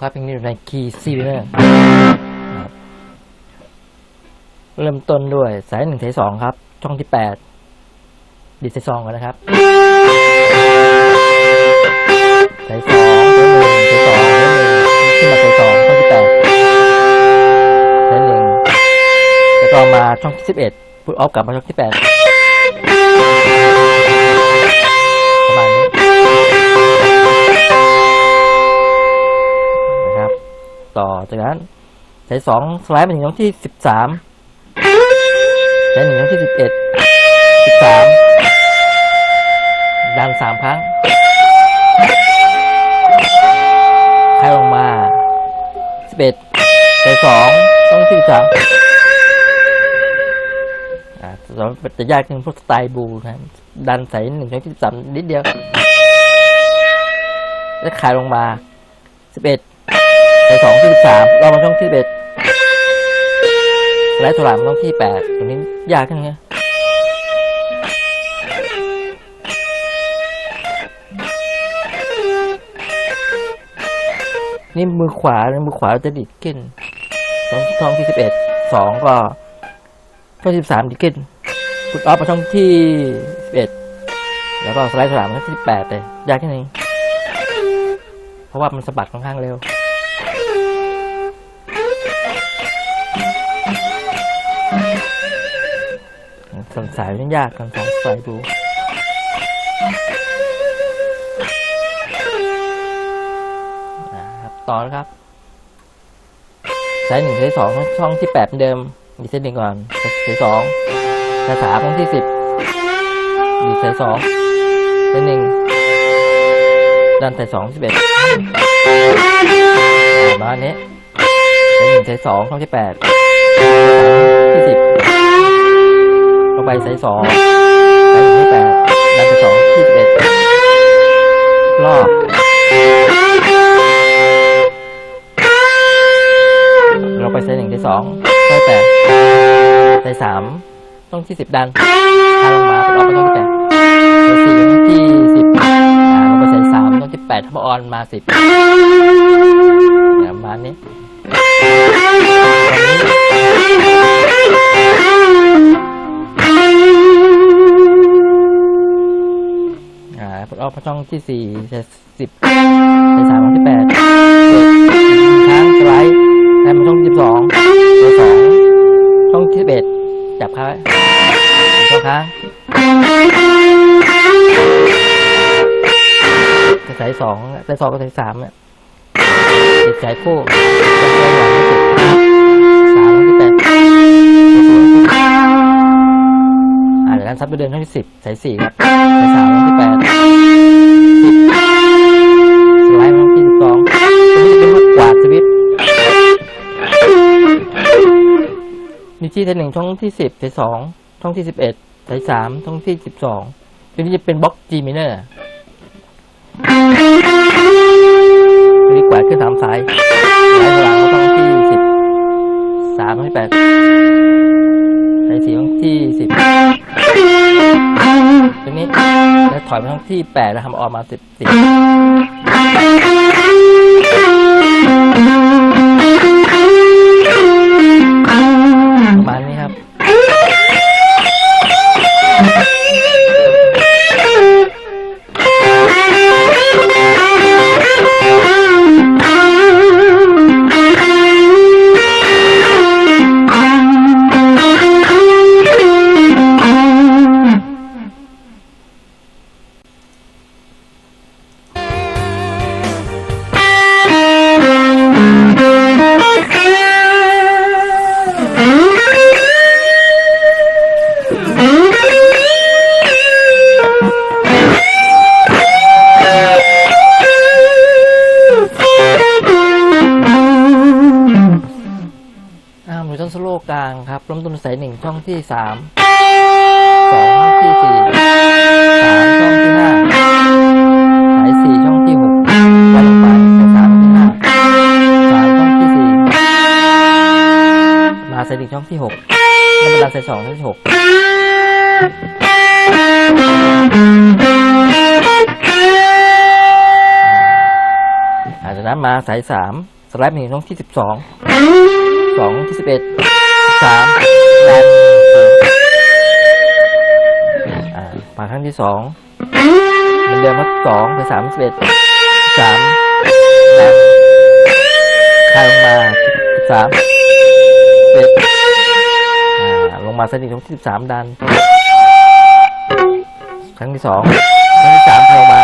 ครับเพลงนี้อยู่ในคีย์ซีเนอร์เริ่มต้นด้วยสายหนึ่งสายสองครับ ช่องที่แปดดิสายสองกันนะครับสายสองสายหนึ่งสายสองสายหนึ่งขึ้นมาสายสองช่องที่แปดสายหนึ่งแล้วก็มาช่องที่สิบเอ็ดพุทออฟกลับมาช่องที่แปด ต่อ จากนั้นสายสองสไลด์มาถึงช่องที่สิบสามสายหนึ่งช่องที่สิบเอ็ดสิบสามดันสามครั้งให้ลงมาสิบเอ็ดสายสองช่องที่สามอ่าสองจะยากขึ้นพวกสไตล์บูนะดันใสายหนึ่งช่องที่สิบสามนิดเดียวแล้วขายลงมาสิบเอ็ด ในสองที่สิบสามเรามาช่องที่สิบเอ็ดและตัวหลังช่องที่แปดตรงนี้ยากขึ้นไงนี่มือขวานมือขวาจะดิดขึ้นช่องช่องที่สิบเอ็ดสองก็ช่องที่สิบสามดิดขึ้นพุดออฟมาช่องที่สิบเอ็ดแล้วก็สไลด์ตัวหลังมาช่องที่สิบแปดเลยยากแค่นี้เพราะว่ามันสะบัดค่อนข้างเร็ว สายมันยากกันสองสายดูนะครับต่อนะครับสายหนึ่งสายสองช่องที่แปดเหมือนเดิมดีเซนหนึ่งก่อนสายสองสายสามช่องที่สิบดีสายสองสายหนึ่งด้านสายสองสิบเอ็ดมาณนี้สายหนึ่งสายสองช่องที่แปดที่สิบายสองสายหนึ่งที่แปดดันไปสองที่สิบเอ็ดรอบเราไปสายหนึ่งที่สองสายแปดสายสามต้องที่สิบดันทางลงมาเป็นออกไปต้องที่แปดสายสี่ต้องที่สิบอ่าลงไปสายสามต้องที่แปดทับออนมาสิบประมาณนี้ตอนนี้ ปลดออกมาช่องที่สี่เจะสิบในสามที่แปดเจ็ดครั้งสไลด์แล้วมาช่องที่สิบสองตัวสองช่องที่สิบเอ็ดจับเข้าไว้อีกสองครั้งสายสองสายสองกับสายสามเนี่ยติดสายคู่แล้วก็หลังที่สิบสามที่แปดอ่าเดี๋ยวนั้นซับไปเดินช่องที่สิบสายสี่ครับสายสามวันที่แปด มีที่สายหนึ่งช่องที่สิบสายสองช่องที่สิบเอ็ดสายสามช่องที่สิบสองตัวนี้จะเป็นบล็อก G minor ตัวนี้กวาดขึ้นสามสายสายหลังช่องที่สิบสามช่องที่แปดสายสี่ช่องที่สิบตรงนี้แล้วถอยมาช่องที่แปดแล้วทำออกมาสิบสิ สายหนึ่งช่องที่สามสองช่องที่สี่สามช่องที่ห้าสายสี่ช่องที่หกวันลงไปสายสามที่ห้าสามช่องที่สี่มาสายหนึ่งช่องที่หกแล้วมาดันสายสองช่องที่หกอาจจะจากนั้นมาสายสามสไลด์มาถึงช่องที่สิบสองสองที่สิบเอ็ดสาม แลนอ่ามาครั้งที่สองเหมือนเดิมครับสองไปสามสิบเอ็ดสามแลนคลายลงมาสิบสามเอ็ดอ่าลงมาสนิทช่งที่สิบสามดัน ครั้งที่สองครั้งที่สามลงมา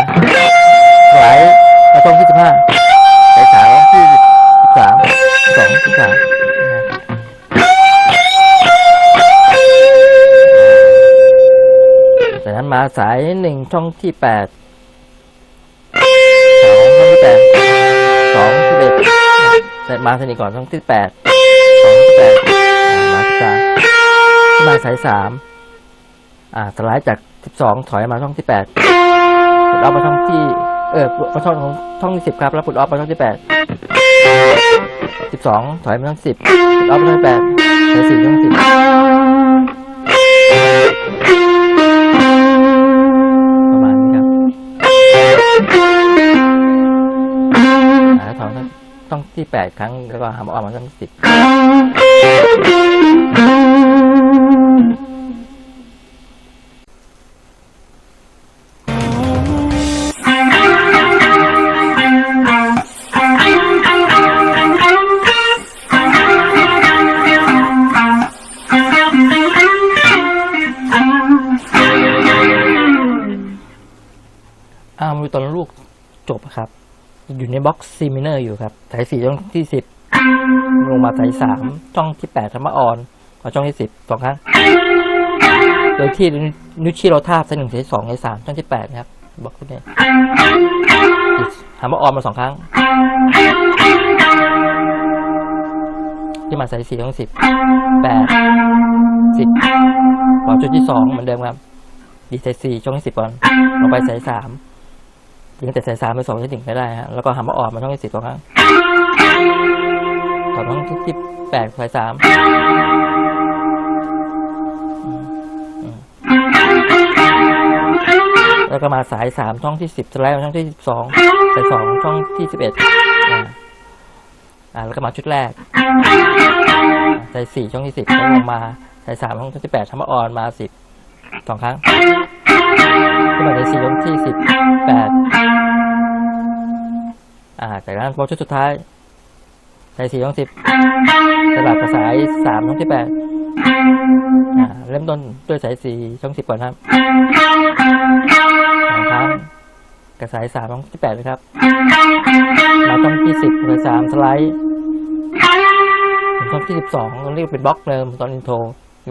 ไหลมาช่องที่สิบห้าสายสามที่สิบสามสองสิบสาม มาสายหนึ่งช่องที่แปดสองช่องที่แปดสองที่เอ็ดแต่มาสนิทก่อนช่องที่แปดสองที่แปดมาสามมาสายสามอ่าสไลด์จาก12ถอยมาช่องที่8ปุดออฟมาช่องที่เออมาช่องของช่องที่10ครับแล้วปุดออฟมาช่องที่8 12ถอยมาช่อง10ปุดออฟมาช่องที่8ถอย4ช่อง10ป อยช่องที่8ครั้งแล้วก็หามออกมาช่องที่10อ่ามีตอนลูกจบครับ อยู่ในบ็อกซ์ซีมิเนอร์อยู่ครับ สายสี่ช่องที่สิบลงมาสายสามช่องที่แปดธรรมออนมาช่องที่สิบสองครั้ง โดยที่นิวชิโรธาสายหนึ่งสายสองสายสามช่องที่แปดนะครับบ็อกซ์นี้ธรรมออนมาสองครั้งที่มาสายสี่ช่องสิบแปดสิบพอจุดที่สองเหมือนเดิมครับ ดีสายสี่ช่องที่สิบก่อนลงไปสายสาม ยิงแต่สายสามไปสองที่หนึ่งไม่ได้ฮะแล้วก็หันมาออกมาช่องที่สิบสองครั้งต่อช่องที่สิบแปดสายสามแล้วก็มาสายสามช่องที่สิบสไลด์มาช่องที่สิบสองสายสองช่องที่สิบเอ็ดอ่าแล้วก็มาชุดแรกสายสี่ช่องที่สิบแล้วลงมาสายสามช่องที่แปดทำมาออนมาสิบสองครั้งขึ้นมาในสี่ยกที่สิบแปด จากนั้นพอชุดสุดท้ายในสี่ยกสิบสลับกับสายสามช่องที่แปดเริ่มต้นด้วยสายสี่ช่องสิบก่อนครับสองครั้งกับสายสามช่องที่แปดนะครับมาช่องที่สิบสายสามสไลด์ช่องที่สิบสองเรียกเป็นบล็อกเดิมตอนอินโทร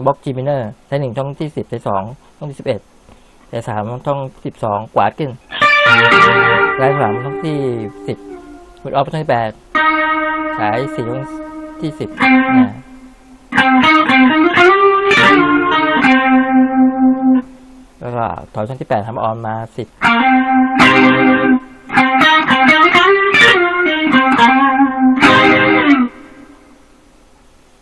บล็อกจีมิเนอร์สายหนึ่งช่องที่สิบสายสองช่องที่สิบเอ็ดสายสามช่องสิบสองกวาดขึ้นสายสามช่องที่สิบ ดออฟทั้งแปดสายสี่ที่สิบนะแล้วก็ถอนชั้นที่แปดทำออนมาสิบ